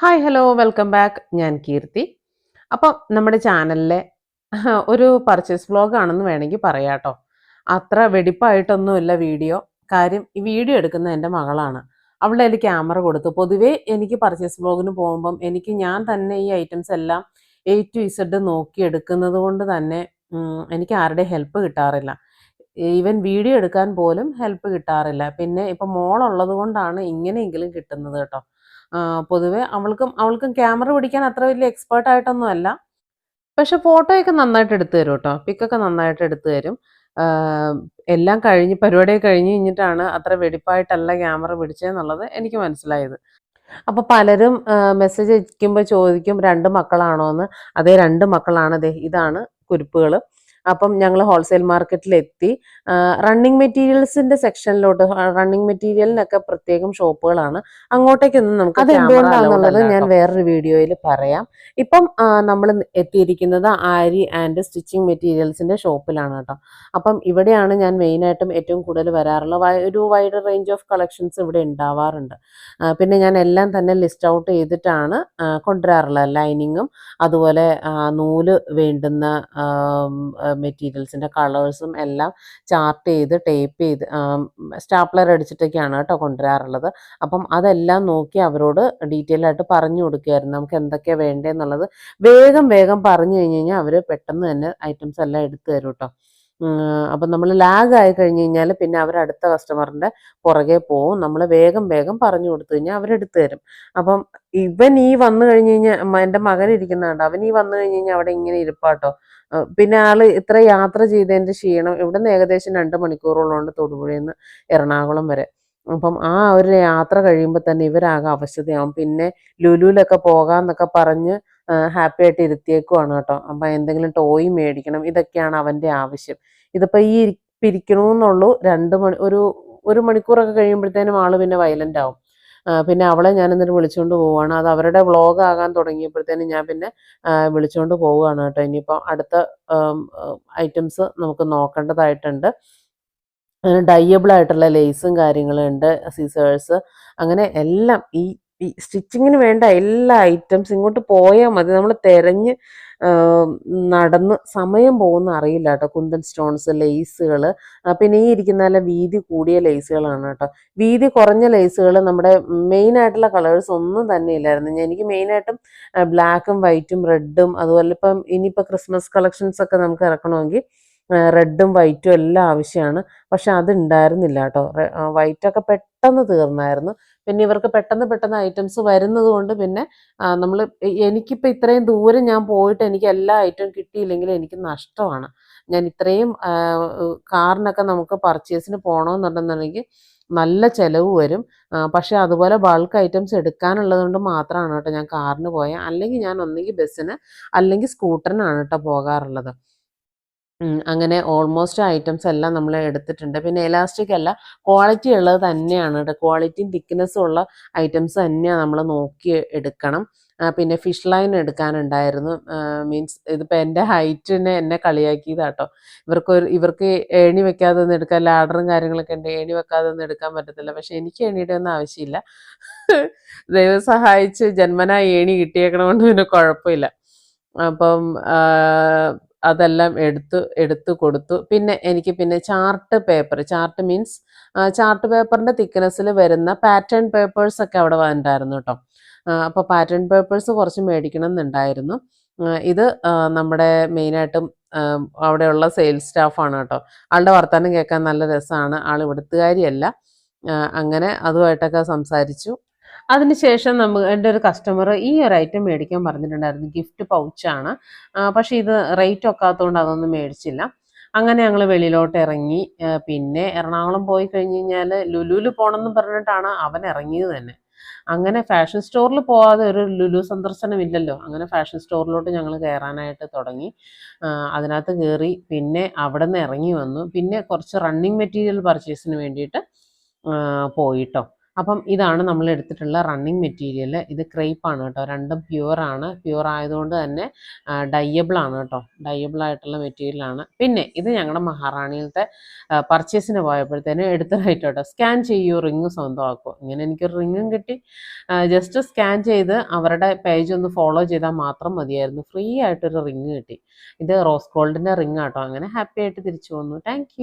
Hi hello welcome back ഞാൻ കീർത്തി. അപ്പം നമ്മുടെ ചാനലിലെ ഒരു പർച്ചേസ് വ്ലോഗാണെന്ന് വേണമെങ്കിൽ പറയാം കേട്ടോ അത്ര വെടിപ്പായിട്ടൊന്നുമില്ല വീഡിയോ. കാര്യം ഈ വീഡിയോ എടുക്കുന്ന എന്റെ മകളാണ്. അവളുടെ അതിൽ ക്യാമറ കൊടുത്തു. പൊതുവേ എനിക്ക് പർച്ചേസ് വ്ലോഗിന് പോകുമ്പം എനിക്ക് ഞാൻ തന്നെ ഈ ഐറ്റംസ് എല്ലാം എ ടു ഇസഡ് നോക്കി എടുക്കുന്നത് കൊണ്ട് തന്നെ എനിക്ക് ആരുടെ ഹെൽപ്പ് കിട്ടാറില്ല. ഈവൻ വീഡിയോ എടുക്കാൻ പോലും ഹെൽപ്പ് കിട്ടാറില്ല. പിന്നെ ഇപ്പം മോളുള്ളത് കൊണ്ടാണ് ഇങ്ങനെയെങ്കിലും കിട്ടുന്നത് കേട്ടോ. പൊതുവേ അവൾക്കും അവൾക്കും ക്യാമറ പിടിക്കാൻ അത്ര വലിയ എക്സ്പേർട്ട് ആയിട്ടൊന്നും അല്ല. പക്ഷെ ഫോട്ടോയൊക്കെ നന്നായിട്ട് എടുത്തു തരും കേട്ടോ. പിക്കൊക്കെ നന്നായിട്ട് എടുത്തു തരും. എല്ലാം കഴിഞ്ഞ് പരിപാടിയൊക്കെ കഴിഞ്ഞ് കഴിഞ്ഞിട്ടാണ് അത്ര വെടിപ്പായിട്ടല്ല ക്യാമറ പിടിച്ചതെന്നുള്ളത് എനിക്ക് മനസ്സിലായത്. അപ്പൊ പലരും മെസ്സേജ് അയക്കുമ്പോൾ ചോദിക്കും രണ്ട് മക്കളാണോ എന്ന് അതേ രണ്ട് മക്കളാണ് ഇതാണ് കുരുപ്പുകൾ അപ്പം ഞങ്ങൾ ഹോൾസെയിൽ മാർക്കറ്റിൽ എത്തി റണ്ണിങ് മെറ്റീരിയൽസിന്റെ സെക്ഷനിലോട്ട് റണ്ണിങ് മെറ്റീരിയലിനൊക്കെ പ്രത്യേകം ഷോപ്പുകളാണ് അങ്ങോട്ടേക്കൊന്നും നമുക്ക് അതെന്തുകൊണ്ടാണെന്നുള്ളത് ഞാൻ വേറൊരു വീഡിയോയിൽ പറയാം. ഇപ്പം നമ്മൾ എത്തിയിരിക്കുന്നത് ആരി ആൻഡ് സ്റ്റിച്ചിങ് മെറ്റീരിയൽസിന്റെ ഷോപ്പിലാണ് കേട്ടോ. അപ്പം ഇവിടെയാണ് ഞാൻ മെയിനായിട്ടും ഏറ്റവും കൂടുതൽ വരാറുള്ള ഒരു വൈഡ് റേഞ്ച് ഓഫ് കളക്ഷൻസ് ഇവിടെ ഉണ്ടാവാറുണ്ട്. പിന്നെ ഞാൻ എല്ലാം തന്നെ ലിസ്റ്റ് ഔട്ട് ചെയ്തിട്ടാണ് കൊണ്ടുവരാറുള്ളത്. ലൈനിങ്ങും അതുപോലെ നൂൽ വേണ്ടുന്ന മെറ്റീരിയൽസിന്റെ കളേഴ്സും എല്ലാം ചാർട്ട് ചെയ്ത് ടേപ്പ് ചെയ്ത് സ്റ്റാപ്ലർ അടിച്ചിട്ടൊക്കെയാണ് കേട്ടോ കൊണ്ടുവരാറുള്ളത്. അപ്പം അതെല്ലാം നോക്കി അവരോട് ഡീറ്റെയിൽ ആയിട്ട് പറഞ്ഞു കൊടുക്കുകയായിരുന്നു. നമുക്ക് എന്തൊക്കെയാണ് വേണ്ടതെന്നുള്ളത് വേഗം വേഗം പറഞ്ഞു കഴിഞ്ഞ് കഴിഞ്ഞാൽ അവർ പെട്ടെന്ന് തന്നെ ഐറ്റംസ് എല്ലാം എടുത്തു തരും കേട്ടോ. അപ്പം നമ്മൾ ലാഗ് ആയി കഴിഞ്ഞ് കഴിഞ്ഞാൽ പിന്നെ അവർ അടുത്ത കസ്റ്റമറിന്റെ പുറകെ പോവും. നമ്മൾ വേഗം വേഗം പറഞ്ഞു കൊടുത്തു കഴിഞ്ഞാൽ അവരെടുത്തു തരും. അപ്പം ഇവൻ ഈ വന്നു കഴിഞ്ഞ് കഴിഞ്ഞാൽ എന്റെ മകൻ ഇരിക്കുന്നുണ്ട്. അവൻ ഈ വന്നു കഴിഞ്ഞ് കഴിഞ്ഞാൽ അവിടെ ഇങ്ങനെ ഇരിപ്പാട്ടോ. പിന്നെ ആൾ ഇത്ര യാത്ര ചെയ്തതിന്റെ ക്ഷീണം ഇവിടെ നിന്ന് ഏകദേശം രണ്ട് മണിക്കൂറോളം തൊടുപുഴയിൽ നിന്ന് എറണാകുളം വരെ. അപ്പം ആ ഒരു യാത്ര കഴിയുമ്പോൾ തന്നെ ഇവരാകെ അവശതയാവും. പിന്നെ ലുലുവിലൊക്കെ പോകാമെന്നൊക്കെ പറഞ്ഞ് ഹാപ്പി ആയിട്ട് ഇരുത്തിയേക്കുവാണ് കേട്ടോ. അപ്പം എന്തെങ്കിലും ടോയ് മേടിക്കണം ഇതൊക്കെയാണ് അവന്റെ ആവശ്യം. ഇതിപ്പോ ഈ പിരിക്കണമെന്നുള്ളൂ രണ്ട് മണി ഒരു ഒരു മണിക്കൂറൊക്കെ കഴിയുമ്പോഴത്തേനും ആൾ പിന്നെ വയലന്റ് ആവും. പിന്നെ അവളെ ഞാൻ എന്നിട്ട് വിളിച്ചുകൊണ്ട് പോവുകയാണ് അത് അവരുടെ വ്ളോഗ് ആകാൻ തുടങ്ങിയപ്പോഴത്തേനും ഞാൻ പിന്നെ വിളിച്ചുകൊണ്ട് പോവുകയാണ് കേട്ടോ. ഇനിയിപ്പോൾ അടുത്ത ഐറ്റംസ് നമുക്ക് നോക്കേണ്ടതായിട്ടുണ്ട്. ഡയബിൾ ആയിട്ടുള്ള ലേസും കാര്യങ്ങളും ഉണ്ട് സീസേഴ്സ് അങ്ങനെ എല്ലാം ഈ ഈ സ്റ്റിച്ചിങ്ങിന് വേണ്ട എല്ലാ ഐറ്റംസ് ഇങ്ങോട്ട് പോയാൽ മതി. നമ്മൾ തിരഞ്ഞ് നടന്ന് സമയം പോകുന്ന അറിയില്ല കേട്ടോ. കുന്തൻ സ്റ്റോൺസ് ലേസുകൾ പിന്നെ ഈ ഇരിക്കുന്ന നല്ല വീതി കൂടിയ ലേസുകളാണ് കേട്ടോ. വീതി കുറഞ്ഞ ലേസുകൾ നമ്മുടെ മെയിൻ ആയിട്ടുള്ള കളേഴ്സ് ഒന്നും തന്നെ ഇല്ലായിരുന്നു. എനിക്ക് മെയിനായിട്ടും ബ്ലാക്കും വൈറ്റും റെഡും അതുപോലെ ഇപ്പം ഇനിയിപ്പോൾ ക്രിസ്മസ് കളക്ഷൻസ് ഒക്കെ നമുക്ക് ഇറക്കണമെങ്കിൽ റെഡും വൈറ്റും എല്ലാം ആവശ്യമാണ് പക്ഷെ അത് ഉണ്ടായിരുന്നില്ല കേട്ടോ വൈറ്റൊക്കെ പെട്ടെന്ന് തീർന്നായിരുന്നു. പിന്നെ ഇവർക്ക് പെട്ടെന്ന് പെട്ടെന്ന് ഐറ്റംസ് വരുന്നത് കൊണ്ട് പിന്നെ നമ്മൾ എനിക്കിപ്പോൾ ഇത്രയും ദൂരം ഞാൻ പോയിട്ട് എനിക്ക് എല്ലാ ഐറ്റവും കിട്ടിയില്ലെങ്കിൽ എനിക്ക് നഷ്ടമാണ്. ഞാൻ ഇത്രയും കാറിനൊക്കെ നമുക്ക് പർച്ചേസിന് പോകണമെന്നുണ്ടെന്നുണ്ടെങ്കിൽ നല്ല ചിലവ് വരും. പക്ഷേ അതുപോലെ ബൾക്ക് ഐറ്റംസ് എടുക്കാനുള്ളത് കൊണ്ട് മാത്രമാണ് കേട്ടോ ഞാൻ കാറിന് പോയത് അല്ലെങ്കിൽ ഞാൻ ഒന്നെങ്കിൽ ബസ്സിന് അല്ലെങ്കിൽ സ്കൂട്ടറിനാണ് കേട്ടോ പോകാറുള്ളത്. അങ്ങനെ ഓൾമോസ്റ്റ് ഐറ്റംസ് എല്ലാം നമ്മൾ എടുത്തിട്ടുണ്ട്. പിന്നെ എലാസ്റ്റിക് അല്ല ക്വാളിറ്റി ഉള്ളത് തന്നെയാണ് കേട്ടോ. ക്വാളിറ്റിയും തിക്നെസ്സും ഉള്ള ഐറ്റംസ് തന്നെയാണ് നമ്മൾ നോക്കി എടുക്കണം. പിന്നെ ഫിഷ് ലൈൻ എടുക്കാനുണ്ടായിരുന്നു. മീൻസ് ഇതിപ്പോൾ എന്റെ ഹൈറ്റിനെ എന്നെ കളിയാക്കിയതാട്ടോ ഇവർക്ക് ഒരു ഇവർക്ക് ഏണി വെക്കാതെ ഒന്നും എടുക്കാൻ ലാഡറും കാര്യങ്ങളൊക്കെ ഉണ്ട്. ഏണി വെക്കാതെ ഒന്നും എടുക്കാൻ പറ്റത്തില്ല. പക്ഷെ എനിക്ക് ഏണിയുടെ ഒന്നും ആവശ്യമില്ല. ദൈവം സഹായിച്ച് ജന്മനാ ഏണി കിട്ടിയേക്കണമെന്ന് പിന്നെ കുഴപ്പമില്ല. അപ്പം അതെല്ലാം എടുത്തു എടുത്തു കൊടുത്തു. പിന്നെ എനിക്ക് പിന്നെ chart paper chart means chart പേപ്പറിന്റെ തിക്നെസ്സിൽ വരുന്ന പാറ്റേൺ പേപ്പേഴ്സ് ഒക്കെ അവിടെ ഉണ്ടായിരുന്നു കേട്ടോ. അപ്പോൾ പാറ്റേൺ പേപ്പേഴ്സ് കുറച്ച് മേടിക്കണം എന്നുണ്ടായിരുന്നു ഇത് നമ്മുടെ മെയിനായിട്ടും അവിടെയുള്ള സെയിൽസ് സ്റ്റാഫാണ് കേട്ടോ. ആളുടെ വർത്തമാനം കേൾക്കാൻ നല്ല രസമാണ്. ആൾ ഇവിടുത്തുകാരിയല്ല. അങ്ങനെ അതുമായിട്ടൊക്കെ സംസാരിച്ചു. അതിനുശേഷം നമുക്ക് എന്റെ ഒരു കസ്റ്റമർ ഈ ഒരു ഐറ്റം മേടിക്കാൻ പറഞ്ഞിട്ടുണ്ടായിരുന്നു. ഗിഫ്റ്റ് പൗച്ചാണ് പക്ഷേ ഇത് റേറ്റ് ഒക്കാത്തതുകൊണ്ട് അതൊന്നും മേടിച്ചില്ല. അങ്ങനെ ഞങ്ങൾ വെളിയിലോട്ട് ഇറങ്ങി. പിന്നെ എറണാകുളം പോയി കഴിഞ്ഞ് കഴിഞ്ഞാൽ ലുലുവിൽ പോകണം എന്ന് പറഞ്ഞിട്ടാണ് അവൻ ഇറങ്ങിയത് തന്നെ. അങ്ങനെ ഫാഷൻ സ്റ്റോറിൽ പോവാതെ ഒരു ലുലു സന്ദർശനം ഇല്ലല്ലോ. അങ്ങനെ ഫാഷൻ സ്റ്റോറിലോട്ട് ഞങ്ങൾ കയറാനായിട്ട് തുടങ്ങി. അതിനകത്ത് കയറി പിന്നെ അവിടെ നിന്ന് ഇറങ്ങി വന്നു. പിന്നെ കുറച്ച് റണ്ണിങ് മെറ്റീരിയൽ പർച്ചേസിന് വേണ്ടിയിട്ട് പോയിട്ടോ. അപ്പം ഇതാണ് നമ്മൾ എടുത്തിട്ടുള്ള റണ്ണിങ് മെറ്റീരിയൽ ഇത് ക്രേപ്പ് ആണ് കേട്ടോ. രണ്ടും പ്യുവർ ആണ്. പ്യുവർ ആയതുകൊണ്ട് തന്നെ ഡയബിൾ ആണ് കേട്ടോ. മെറ്റീരിയൽ ആണ്. പിന്നെ ഇത് ഞങ്ങളുടെ മഹാറാണിയിലത്തെ പർച്ചേസിന് പോയപ്പോഴത്തേന് എടുത്തതായിട്ട് കേട്ടോ. സ്കാൻ ചെയ്യൂ റിങ് സ്വന്തമാക്കുമോ ഇങ്ങനെ എനിക്കൊരു റിങ്ങും കിട്ടി. ജസ്റ്റ് സ്കാൻ ചെയ്ത് അവരുടെ പേജ് ഒന്ന് ഫോളോ ചെയ്താൽ മാത്രം മതിയായിരുന്നു. ഫ്രീ ആയിട്ടൊരു റിങ് കിട്ടി. ഇത് റോസ് ഗോൾഡിന്റെ റിങ് ആട്ടോ അങ്ങനെ ഹാപ്പി ആയിട്ട് തിരിച്ചു വന്നു. താങ്ക്